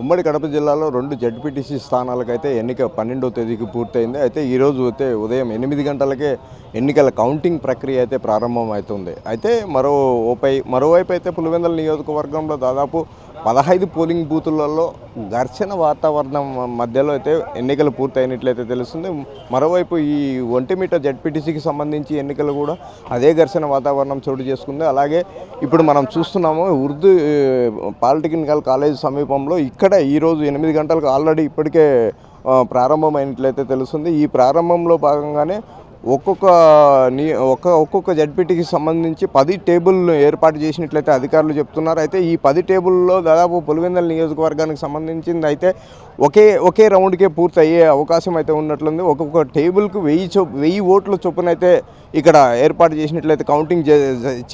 ఉమ్మడి కడప జిల్లాలో రెండు జడ్పీటీసీ స్థానాలకైతే ఎన్నిక పన్నెండవ తేదీకి పూర్తయింది. అయితే ఈరోజు అయితే ఉదయం ఎనిమిది గంటలకే ఎన్నికల కౌంటింగ్ ప్రక్రియ అయితే ప్రారంభం అవుతుంది అయితే మరో ఓపై మరోవైపు అయితే పులివెందుల నియోజకవర్గంలో దాదాపు పదహైదు పోలింగ్ బూతులలో ఘర్షణ వాతావరణం మధ్యలో అయితే ఎన్నికలు పూర్తయినట్లయితే తెలుస్తుంది. మరోవైపు ఈ ఒంటిమిట జడ్పీటీసీకి సంబంధించి ఎన్నికలు కూడా అదే ఘర్షణ వాతావరణం చోటు చేసుకుంది. అలాగే ఇప్పుడు మనం చూస్తున్నాము ఉర్దూ పాలిటెక్నికల్ కాలేజ్ సమీపంలో ఇక్కడ ఈరోజు ఎనిమిది గంటలకు ఆల్రెడీ ఇప్పటికే ప్రారంభమైనట్లయితే తెలుస్తుంది. ఈ ప్రారంభంలో భాగంగానే ఒక్కొక్క నీ ఒక్క ఒక్కొక్క జడ్పీటీకి సంబంధించి పది టేబుల్ను ఏర్పాటు చేసినట్లయితే అధికారులు చెప్తున్నారు. అయితే ఈ పది టేబుల్లో దాదాపు పులివెందల నియోజకవర్గానికి సంబంధించింది అయితే ఒకే ఒకే రౌండ్కే పూర్తి అయ్యే అవకాశం అయితే ఉన్నట్లుంది. ఒక్కొక్క టేబుల్కు వెయ్యి చొ వెయ్యి ఓట్ల చొప్పున అయితే ఇక్కడ ఏర్పాటు చేసినట్లయితే కౌంటింగ్ చే-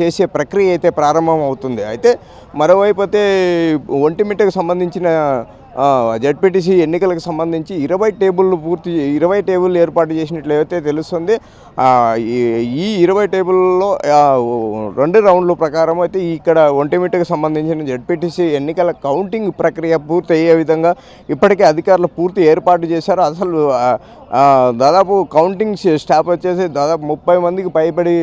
చేసే ప్రక్రియ అయితే ప్రారంభం అవుతుంది అయితే మరోవైపు అయితే ఒంటిమిట్టకు సంబంధించిన జడ్పీటీసీ ఎన్నికలకు సంబంధించి ఇరవై టేబుల్లు పూర్తి ఇరవై టేబుల్ ఏర్పాటు చేసినట్లయితే తెలుస్తుంది ఈ- ఈ ఇరవై టేబుల్లో రెండు రౌండ్ల ప్రకారం అయితే ఇక్కడ ఒంటిమిటకు సంబంధించిన జడ్పీటీసీ ఎన్నికల కౌంటింగ్ ప్రక్రియ పూర్తి అయ్యే విధంగా ఇప్పటికే అధికారులు పూర్తి ఏర్పాటు చేశారు. అసలు దాదాపు కౌంటింగ్ స్టాఫ్ వచ్చేసి దాదాపు ముప్పై మందికి పైబడి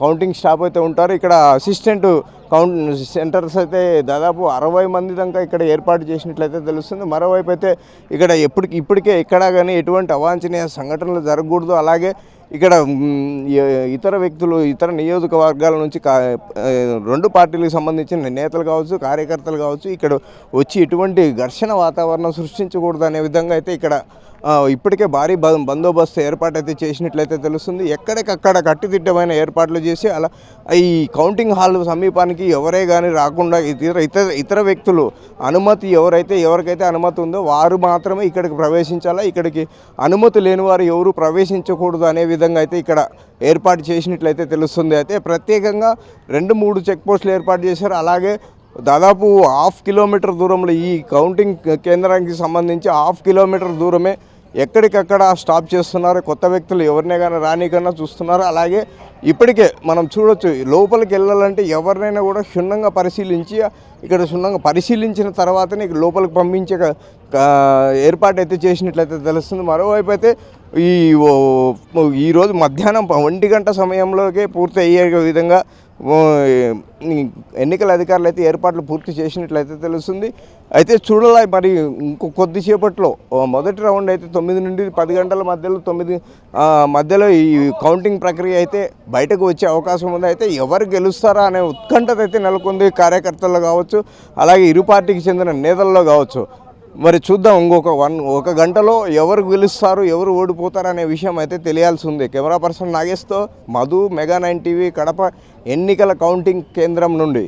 కౌంటింగ్ స్టాఫ్ అయితే ఉంటారు. ఇక్కడ అసిస్టెంట్ కౌంట్ సెంటర్స్ అయితే దాదాపు అరవై మంది దాకా ఇక్కడ ఏర్పాటు చేసినట్లయితే తెలుస్తుంది. మరోవైపు అయితే ఇక్కడ ఎప్పటికి ఇప్పటికే ఎక్కడా కానీ ఎటువంటి అవాంఛనీయ సంఘటనలు జరగకూడదు. అలాగే ఇక్కడ ఇతర వ్యక్తులు ఇతర నియోజకవర్గాల నుంచి కా రెండు పార్టీలకు సంబంధించిన నేతలు కావచ్చు కార్యకర్తలు కావచ్చు ఇక్కడ వచ్చి ఎటువంటి ఘర్షణ వాతావరణం సృష్టించకూడదు అనే విధంగా అయితే ఇక్కడ ఇప్పటికే భారీ బ- బందోబస్తు ఏర్పాటు అయితే చేసినట్లయితే తెలుస్తుంది. ఎక్కడికక్కడ కట్టుదిట్టమైన ఏర్పాట్లు చేసి అలా ఈ కౌంటింగ్ హాల్ సమీపానికి ఎవరే కానీ రాకుండా ఇతర ఇతర ఇతర వ్యక్తులు అనుమతి ఎవరైతే ఎవరికైతే అనుమతి ఉందో వారు మాత్రమే ఇక్కడికి ప్రవేశించాలా? ఇక్కడికి అనుమతి లేని వారు ఎవరు ప్రవేశించకూడదు అనే విధంగా అయితే ఇక్కడ ఏర్పాటు చేసినట్లయితే తెలుస్తుంది. అయితే ప్రత్యేకంగా రెండు మూడు చెక్ పోస్టులు ఏర్పాటు చేశారు. అలాగే దాదాపు హాఫ్ కిలోమీటర్ దూరంలో ఈ కౌంటింగ్ కేంద్రానికి సంబంధించి హాఫ్ కిలోమీటర్ దూరమే ఎక్కడికక్కడ స్టాప్ చేస్తున్నారు కొత్త వ్యక్తులు ఎవరినే కానీ రానికన్నా చూస్తున్నారు. అలాగే ఇప్పటికే మనం చూడొచ్చు లోపలికి వెళ్ళాలంటే ఎవరినైనా కూడా క్షుణ్ణంగా పరిశీలించి ఇక్కడ క్షుణ్ణంగా పరిశీలించిన తర్వాతనే లోపలికి పంపించే ఏర్పాటు అయితే చేసినట్లయితే తెలుస్తుంది. మరోవైపు అయితే ఈ ఈరోజు మధ్యాహ్నం ఒంటి గంట సమయంలోకే పూర్తి అయ్యే విధంగా ఎన్నికల అధికారులు అయితే ఏర్పాట్లు పూర్తి చేసినట్లయితే తెలుస్తుంది. అయితే చూడాలి మరి ఇంకో కొద్దిసేపట్లో మొదటి రౌండ్ అయితే తొమ్మిది నుండి పది గంటల మధ్యలో తొమ్మిది మధ్యలో ఈ కౌంటింగ్ ప్రక్రియ అయితే బయటకు వచ్చే అవకాశం ఉంది. అయితే ఎవరు గెలుస్తారా అనే ఉత్కంఠత అయితే నెలకొంది కార్యకర్తల్లో కావచ్చు అలాగే ఇరు పార్టీకి చెందిన నేతల్లో కావచ్చు. మరి చూద్దాం ఇంకొక వన్ ఒక గంటలో ఎవరు గెలుస్తారు ఎవరు ఓడిపోతారు అనే విషయం అయితే తెలియాల్సి ఉంది. Camera person నాగేష్తో Madhu Mega nine TV Kadapa ఎన్నికల కౌంటింగ్ కేంద్రం నుండి.